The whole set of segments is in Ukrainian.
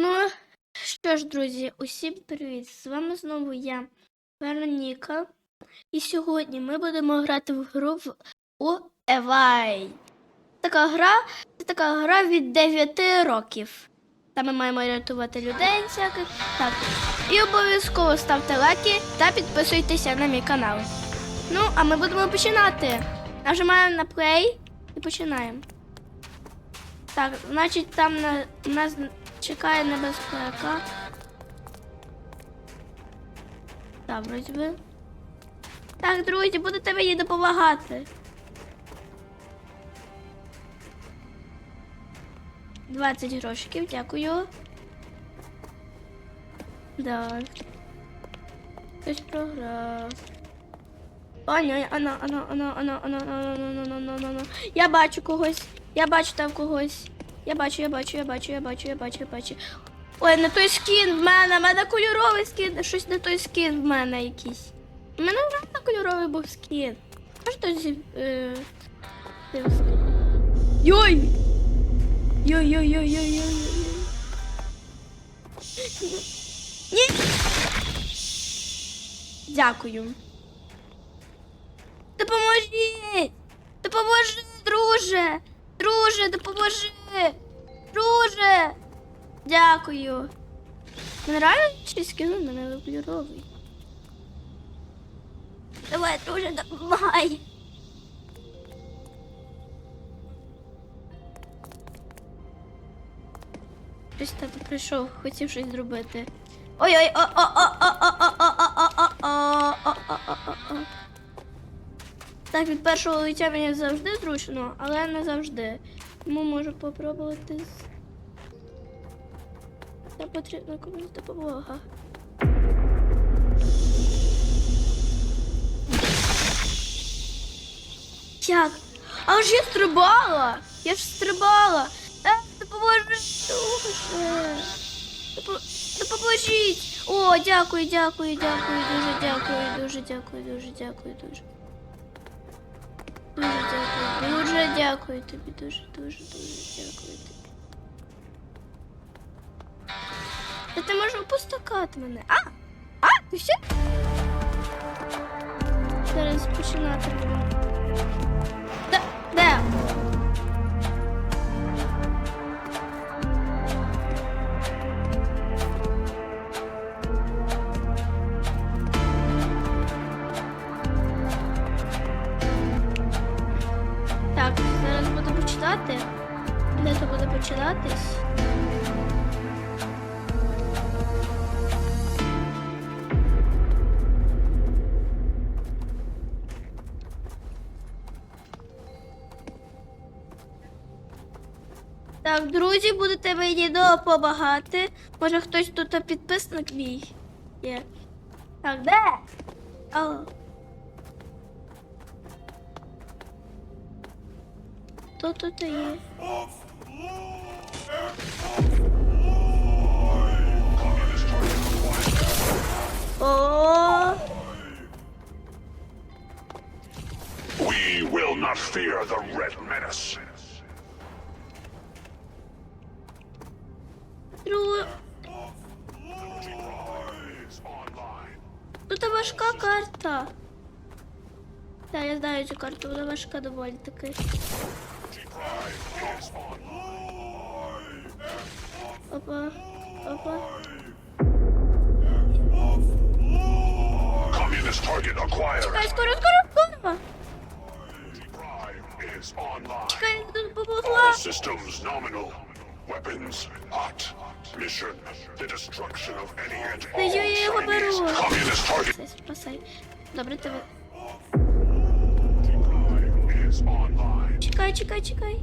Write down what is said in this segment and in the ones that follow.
Ну, що ж, друзі, усім привіт! З вами знову я, Вероніка. І сьогодні ми будемо грати в гру у Евай. Така гра це така гра від 9 років. Там ми маємо рятувати людей всяких. Так. І обов'язково ставте лайки та підписуйтеся на мій канал. Ну, а ми будемо починати. Нажимаємо на play і починаємо. Так, значить, там на нас чекає небезпека. Так, вроді би. Так, друзі, будете мені допомагати. Двадцять грошиків, дякую. Так. Хтось програв. О, ні, ано, ано, ано, ано, ано, ано, ано, ано, ано, ано. Я бачу когось. Я бачу там когось. Я бачу, я бачу, я бачу, я бачу, я бачу, я бачу. Ой, не той скін в мене, в мене кольоровий скін, щось не той скін в мене якийсь. У мене реально кольоровий був скін. Може зі. Е? Йой! Йой-йой-йой-йой-йой. Ні! Дякую. Допоможіть! Допоможи, друже! Друже, допоможи! Друже! Дякую. Мене реально щось кинув, мене кольоровий. Давай, друже, допомагай. Хтось тато прийшов, хотів щось зробити. Ой-ой, Так, від першого лиця мені завжди зручно, але не завжди. Тому можу попробувати. Та потрібна комусь допомога. Як? А ж я стрибала! Я ж стрибала! Е, допоможи! Дуже. Допоможіть! О, дякую, дякую, дякую, дуже дякую, дуже дякую, дуже дякую, дуже. Дуже дякую, дуже дякую тобі, дуже, дуже, дуже дякую тобі. Та ти можеш опустакати мене. А! А, ти все? Зараз починати. Так, друзі, будете мені допомагати. Може хтось тут підписник мій є. Так, де? Алло. Хто тут є? О, We will not fear kartlara başka da böyle takar. Baba, baba. Communist target acquired. Çıkar, skoru, skoru, bulma. Çıkar, bulma. Systems nominal. Weapons hot. Mission: the destruction of any and all Communist target. Dobra, to Чекай, чекай, чекай.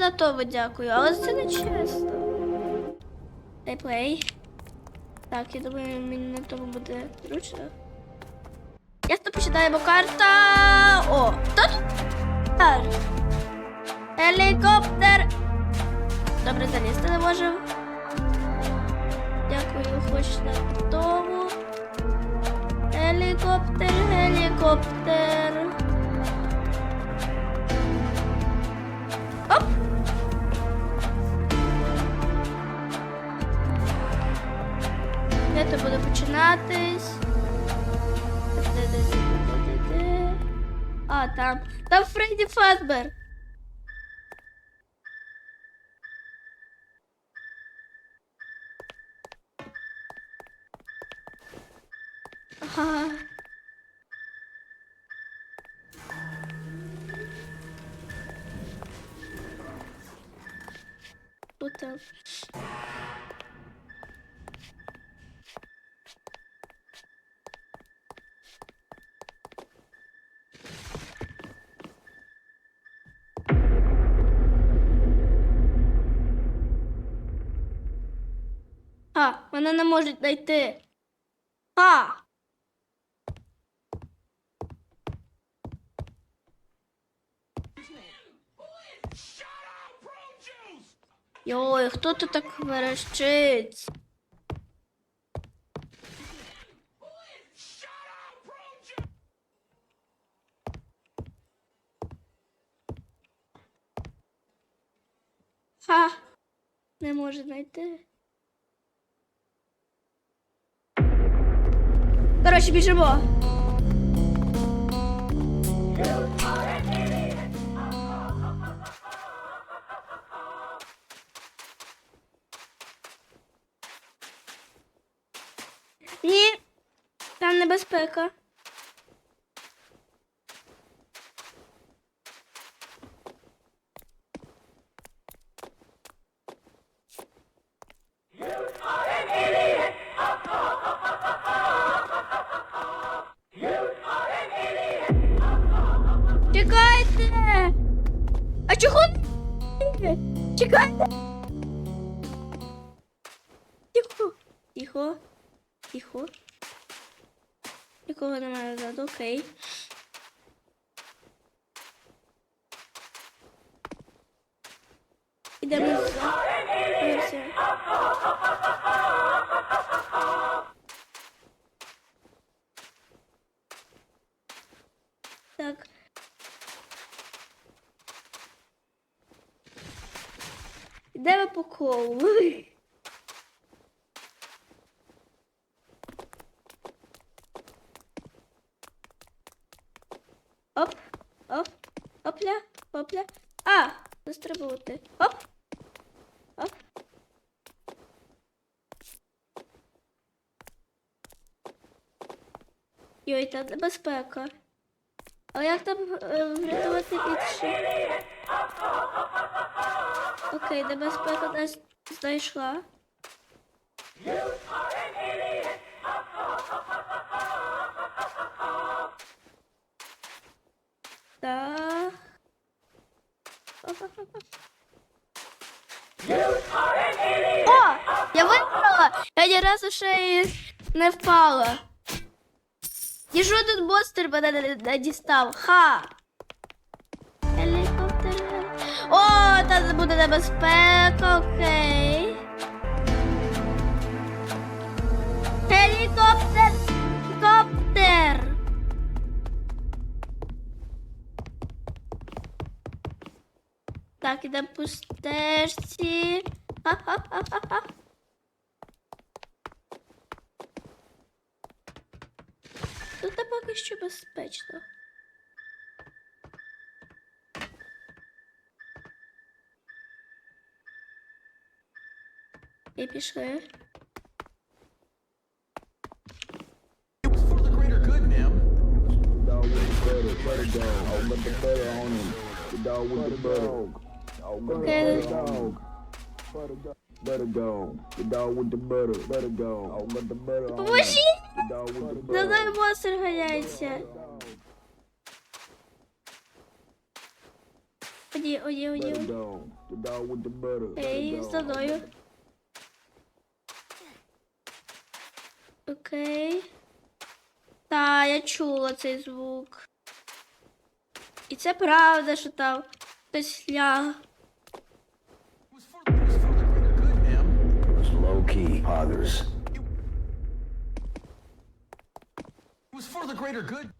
На тому дякую, але це не чесно. Дай плей. Так, я думаю, мені на тому буде зручно. Ясно починаємо карта. О, хто тут? Гелікоптер. Добре, залізти не можемо. Дякую, хоч на тому. Гелікоптер, гелікоптер. Оп! Де то буде починатись? Де, де, де, де, де, де. А, там. Там Фредді Фазбер. Ага. Тут там. А, мене не можуть знайти. А! Йой, хто тут так верещить? Ха! Не може знайти. Коротше, біжимо. Ні, там небезпека. Чекайте! Тихо, тихо, тихо. Нікого немає ззаду, окей. Ідемо. Так. Йдемо по колу. Оп, оп, опля, опля. А, застрибувати. Оп. Оп. Йой, та небезпека. Але як там е, врятувати інші? Окей, небезпека нас знайшла. Так. О! Я виграла! Я ні разу ще й не впала. І що тут монстр мене не, дістав? Ха! Гелікоптер. О, там буде небезпека, окей. Гелікоптер! Коптер! Так, ідемо по стежці. Ха-ха-ха-ха. Тут поки що безпечно. І пішли. Oh. Oh. Oh. Поможіть! Мною монстр ганяється. Оді, the butter. Ей, за мною. Окей. Та, я чула цей звук. І це правда, що там хтось ляг. It was for, the greater good.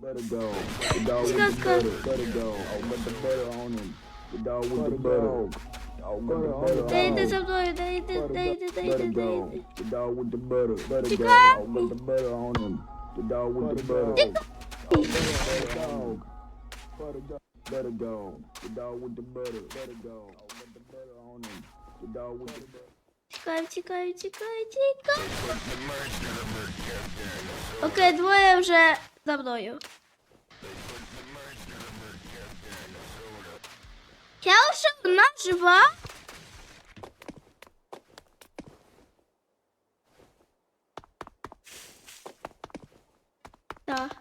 Let it go. The dog with the butter. Let it go. I'll let the butter on him. The dog with the butter. I'll let the butter on him. They did something. They did. They did. They did. They did. The dog with the butter. Let it go. I'll let the butter on him. The dog with the butter. Let it go. Let The dog with the butter. Let it go. I'll let the butter on him. The dog with the butter. Тікай, тікай, тікай, тікай. Окей, двоє вже за мною. Я вже одна жива. Так.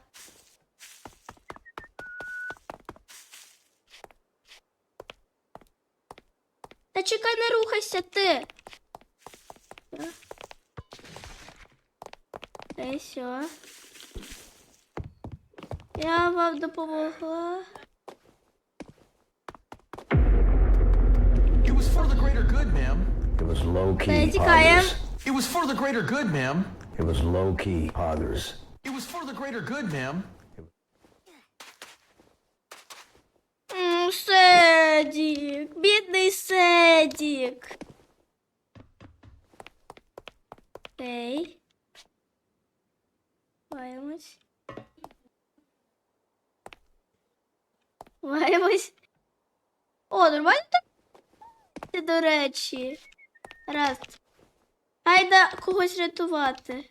Та чекай, не рухайся ти. все. Я вам допомогла. It was for the greater good, ma'am. It was low Та key. тікаємо. Poggers. It was for the greater good, ma'am. It was low key. Poggers. It was for the greater good, ma'am. М, Седік, бідний Седік. Окей. Маємось. Маємось. О, нормально так? До речі. Раз. Гайда когось рятувати.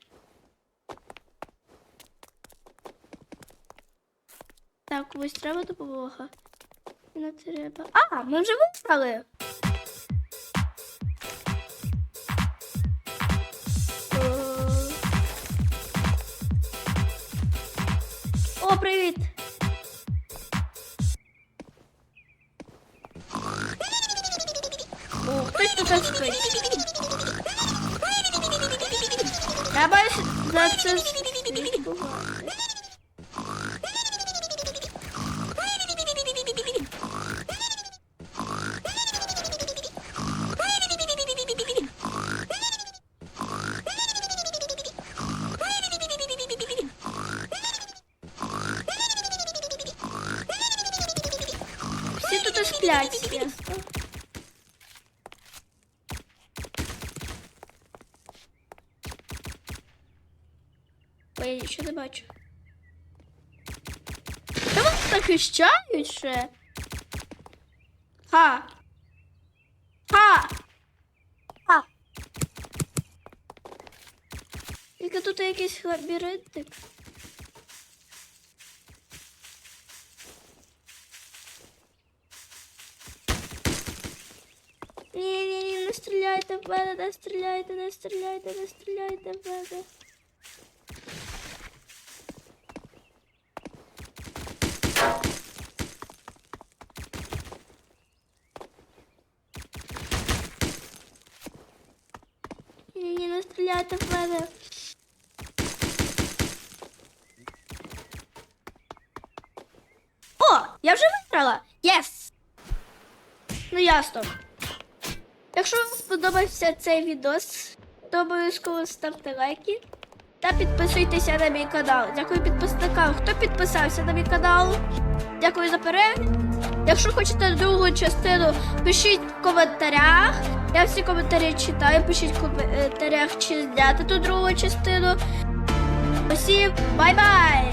Так, комусь треба допомога. Не треба. А, ми вже виграли. О, привіт. О, хтось тут спить. боюсь, за це слідкувати. Всі тут сплять, ясно. Ой, я нічого не бачу. Та вони захищають ще. Ха. Ха. Ха. Тільки тут якийсь лабіринтик. Ні, ні, ні, не стріляйте в мене, не стріляйте, не стріляйте, не стріляйте в мене. Ні, ні, не стріляйте в мене. О, я вже виграла! Єс! Ну ясно. Якщо вам сподобався цей відос, то обов'язково ставте лайки та підписуйтеся на мій канал. Дякую підписникам, хто підписався на мій канал. Дякую за перегляд. Якщо хочете другу частину, пишіть в коментарях. Я всі коментарі читаю. Пишіть в коментарях, чи зняти ту другу частину. Усім бай-бай!